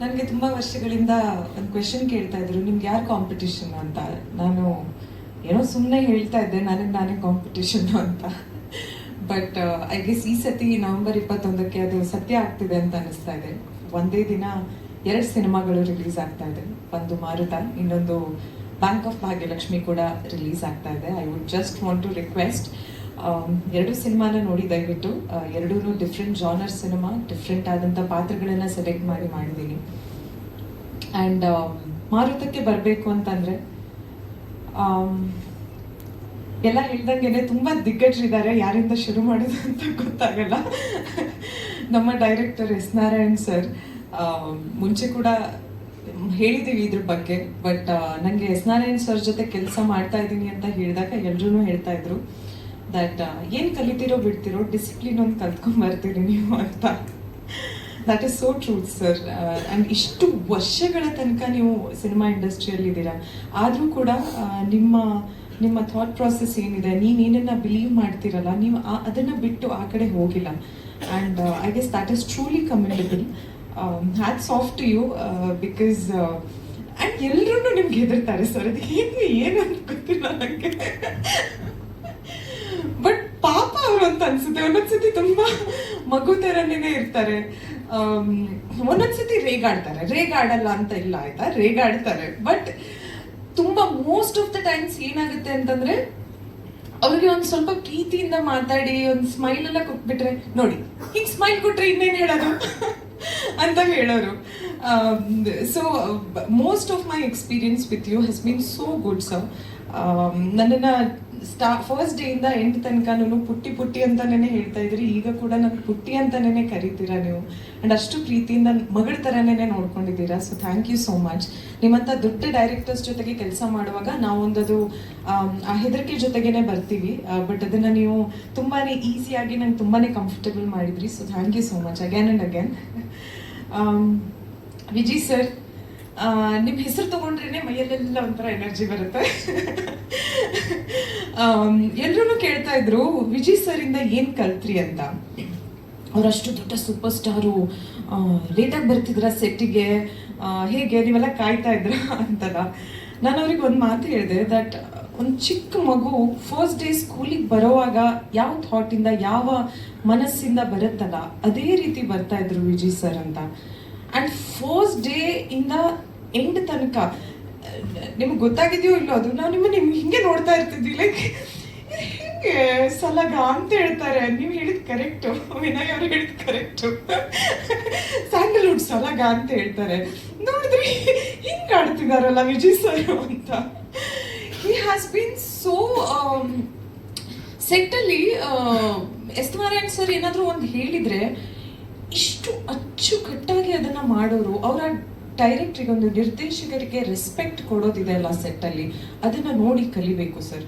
ನನಗೆ ತುಂಬಾ ವರ್ಷಗಳಿಂದ ಒಂದು ಕ್ವೆಶನ್ ಕೇಳ್ತಾ ಇದ್ರು, ನಿಮ್ಗೆ ಯಾರು ಕಾಂಪಿಟಿಷನ್ ಅಂತ? ನಾನು ಏನೋ ಸುಮ್ಮನೆ ಹೇಳ್ತಾ ಇದ್ದೆ, ನನಗೆ ನಾನೇ ಕಾಂಪಿಟಿಷನ್ ಅಂತ. ಬಟ್ ಐ ಗೆಸ್ ಈ ಸತಿ ನವೆಂಬರ್ ಇಪ್ಪತ್ತೊಂದಕ್ಕೆ ಅದು ಸತ್ಯ ಆಗ್ತಿದೆ ಅಂತ ಅನಿಸ್ತಾ ಇದೆ. ಒಂದೇ ದಿನ ಎರಡು ಸಿನಿಮಾಗಳು ರಿಲೀಸ್ ಆಗ್ತಾ ಇದೆ. ಒಂದು ಮಾರುತ, ಇನ್ನೊಂದು ಬ್ಯಾಂಕ್ ಆಫ್ ಭಾಗ್ಯಲಕ್ಷ್ಮಿ ಕೂಡ ರಿಲೀಸ್ ಆಗ್ತಾ ಇದೆ. I would just want to request ಎರಡು ಸಿನಿಮಾನ ನೋಡಿ ದಯವಿಟ್ಟು ಎರಡೂ ಡಿಫ್ರೆಂಟ್ ಜಾನರ್ ಸಿನಿಮಾ ಡಿಫ್ರೆಂಟ್ ಆದಂಥ ಪಾತ್ರಗಳನ್ನ ಸೆಲೆಕ್ಟ್ ಮಾಡಿ ಮಾಡಿದ್ದೀನಿ. ಆ್ಯಂಡ್ ಮಾರುತಕ್ಕೆ ಬರಬೇಕು ಅಂತಂದರೆ ಎಲ್ಲ ಹೇಳ್ದಂಗೆ ತುಂಬ ದಿಗ್ಗಜರಿದ್ದಾರೆ, ಯಾರಿಂದ ಶುರು ಮಾಡೋದು ಅಂತ ಗೊತ್ತಾಗಲ್ಲ. ನಮ್ಮ ಡೈರೆಕ್ಟರ್ ಎಸ್ ನಾರಾಯಣ್ ಸರ್ ಮುಂಚೆ ಕೂಡ ಹೇಳಿದ್ದೀವಿ ಇದ್ರ ಬಗ್ಗೆ ಬಟ್ ನನಗೆ ಎಸ್ ನಾರಾಯಣ್ ಸರ್ ಜೊತೆ ಕೆಲಸ ಮಾಡ್ತಾ ಇದ್ದೀನಿ ಅಂತ ಹೇಳಿದಾಗ ಎಲ್ಲರೂ ಹೇಳ್ತಾ ಇದ್ರು. ದಟ್ ಏನು ಕಲಿತಿರೋ ಬಿಡ್ತಿರೋ ಡಿಸಿಪ್ಲಿನ್ ಒಂದು ಕಲ್ತ್ಕೊಂಡ್ ಬರ್ತೀರಿ ನೀವು ಅಂತ. That is so truth sir and ಇಷ್ಟು ವರ್ಷಗಳ ತನಕ ನೀವು ಸಿನಿಮಾ ಇಂಡಸ್ಟ್ರಿಯಲ್ಲಿ ಇದ್ದೀರಾ? ಆದರೂ ಕೂಡ ನಿಮ್ಮ ನಿಮ್ಮ ಥಾಟ್ ಪ್ರಾಸೆಸ್ ಏನಿದೆ? ನೀವು ಏನನ್ನ ಬಿಲೀವ್ ಮಾಡ್ತಿರಲ್ಲ, ನೀವು ಆ- ಅದನ್ನು ಬಿಟ್ಟು ಆ ಕಡೆ ಹೋಗಿಲ್ಲ. And I guess that is truly commendable hats soft you because and ಎಲ್ಲರೂ ನಿಮ್ಗೆ ಹೆದರ್ತಾರೆ ಸರ್ ಅದು ಏನು ಏನು ಅಂತ ಗೊತ್ತಿಲ್ಲ ನನಗೆ ಬಟ್ ಪಾಪ ಅವರು ಅಂತ ಅನ್ಸುತ್ತೆ. ಒಂದೊಂದ್ಸತಿ ತುಂಬಾ ಮಗು ಥರನೇ ಇರ್ತಾರೆ ಒಂದೊಂದ್ಸತಿ ರೇಗಾಡ್ತಾರೆ. ರೇಗಾಡಲ್ಲ ಅಂತ ಇಲ್ಲ, ಆಯ್ತಾ? ರೇಗಾಡ್ತಾರೆ. ಬಟ್ ತುಂಬಾ ಮೋಸ್ಟ್ ಆಫ್ ದ ಟೈಮ್ಸ್ ಏನಾಗುತ್ತೆ ಅಂತಂದ್ರೆ, ಅವ್ರಿಗೆ ಒಂದ್ ಸ್ವಲ್ಪ ಪ್ರೀತಿಯಿಂದ ಮಾತಾಡಿ, ಒಂದ್ ಸ್ಮೈಲ್ ಎಲ್ಲ ಕೊಟ್ಬಿಟ್ರೆ, ನೋಡಿ, ಹಿಂಗ್ ಸ್ಮೈಲ್ ಕೊಟ್ರೆ ಇನ್ನೇನ್ ಹೇಳೋದು? ಅಂತ ಹೇಳೋರು. So most of my experience with you has been so good sir ನನ್ನನ್ನ ಸ್ಟಾ ಫಸ್ಟ್ ಡೇ ಇಂದ ಎಂಡ್ ತನಕನೂ ಪುಟ್ಟಿ ಪುಟ್ಟಿ ಅಂತಾನೆ ಹೇಳ್ತಾ ಇದ್ರಿ. ಈಗ ಕೂಡ ನನ್ ಪುಟ್ಟಿ ಅಂತಲೇ ಕರಿತೀರಾ ನೀವು? ಅಂಡ್ ಅಷ್ಟು ಪ್ರೀತಿಯಿಂದ ಮಗಳ ಥರನೇ ನೋಡ್ಕೊಂಡಿದ್ದೀರಾ? So thank you so much ನಿಮ್ಮಂತ ದೊಡ್ಡ ಡೈರೆಕ್ಟರ್ಸ್ ಜೊತೆಗೆ ಕೆಲಸ ಮಾಡುವಾಗ ನಾವೊಂದದು ಆ ಹೆದರಿಕೆ ಜೊತೆಗೇನೆ ಬರ್ತೀವಿ. ಬಟ್ ಅದನ್ನ ನೀವು ತುಂಬಾನೇ ಈಸಿಯಾಗಿ ನಂಗೆ ತುಂಬಾನೇ ಕಂಫರ್ಟಬಲ್ ಮಾಡಿದ್ರಿ. So thank you so much again and again Viji sir ನಿಮ್ಮ ಹೆಸರು ತಗೊಂಡ್ರೇನೆ ಮೈಯಲ್ಲೆಲ್ಲ ಒಂಥರ ಎನರ್ಜಿ ಬರುತ್ತೆ. ಎಲ್ಲರೂ ಕೇಳ್ತಾ ಇದ್ರು, ವಿಜಯ್ ಸರ್ ಇಂದ ಏನ್ ಕಲ್ತ್ರಿ ಅಂತ? ಅವರಷ್ಟು ದೊಡ್ಡ ಸೂಪರ್ ಸ್ಟಾರು ಲೇಟಾಗಿ ಬರ್ತಿದ್ರ ಸೆಟ್ಟಿಗೆ? ಹೇಗೆ? ನೀವೆಲ್ಲ ಕಾಯ್ತಾ ಇದ್ರ ಅಂತಲ್ಲ. ನಾನು ಅವ್ರಿಗೆ ಒಂದು ಮಾತು ಹೇಳಿದೆ, ದಟ್ ಒಂದು ಚಿಕ್ಕ ಮಗು ಫಸ್ಟ್ ಡೇ ಸ್ಕೂಲಿಗೆ ಬರೋವಾಗ ಯಾವ ಥಾಟಿಂದ ಯಾವ ಮನಸ್ಸಿಂದ ಬರುತ್ತಲ್ಲ, ಅದೇ ರೀತಿ ಬರ್ತಾ ಇದ್ರು ವಿಜಯ್ ಸರ್ ಅಂತ. ಆ್ಯಂಡ್ ಫಸ್ಟ್ ಡೇ ಇಂದ ಎಂಡ್ ತನಕ, ನಿಮ್ಗೆ ಗೊತ್ತಾಗಿದೆಯೋ ಇಲ್ಲೋ ಅದು ನಾವು ನಿಮ್ಮ ನಿಮ್ಗೆ ಹಿಂಗೆ ನೋಡ್ತಾ ಇರ್ತಿದ್ವಿ. ಲೈಕ್ ಹಿಂಗೆ ಸಲಗ ಅಂತ ಹೇಳ್ತಾರೆ. ನೀವು ಹೇಳಿದ್ ಕರೆಕ್ಟು ವಿನಯ್ ಅವ್ರು ಹೇಳಿದ್ ಕರೆಕ್ಟು ಸ್ಯಾಂಡಲ್ವುಡ್ ಸಲಗ ಅಂತ ಹೇಳ್ತಾರೆ. ನೋಡಿದ್ರೆ ಹಿಂಗ್ ಆಡ್ತಿದಾರಲ್ಲ ವಿಜಯ್ ಸರ್ ಅಂತ. ಹಿ ಹ್ಯಾಸ್ ಬೀನ್ ಸೋ ಸೆಟ್ಟಲ್ಲಿ ಎಸ್ ನಾರಾಯಣ್ ಸರ್ ಏನಾದರೂ ಒಂದು ಹೇಳಿದ್ರೆ ಇಷ್ಟು ಅಚ್ಚುಕಟ್ಟಾಗಿ ಅದನ್ನ ಮಾಡೋರು, ಅವರ ಡೈರೆಕ್ಟ್ರಿಗೆ ಒಂದು ನಿರ್ದೇಶಕರಿಗೆ ರೆಸ್ಪೆಕ್ಟ್ ಕೊಡೋದಿದೆ ಅಲ್ಲ ಸೆಟ್ಟಲ್ಲಿ ಅದನ್ನ ನೋಡಿ ಕಲಿಬೇಕು ಸರ್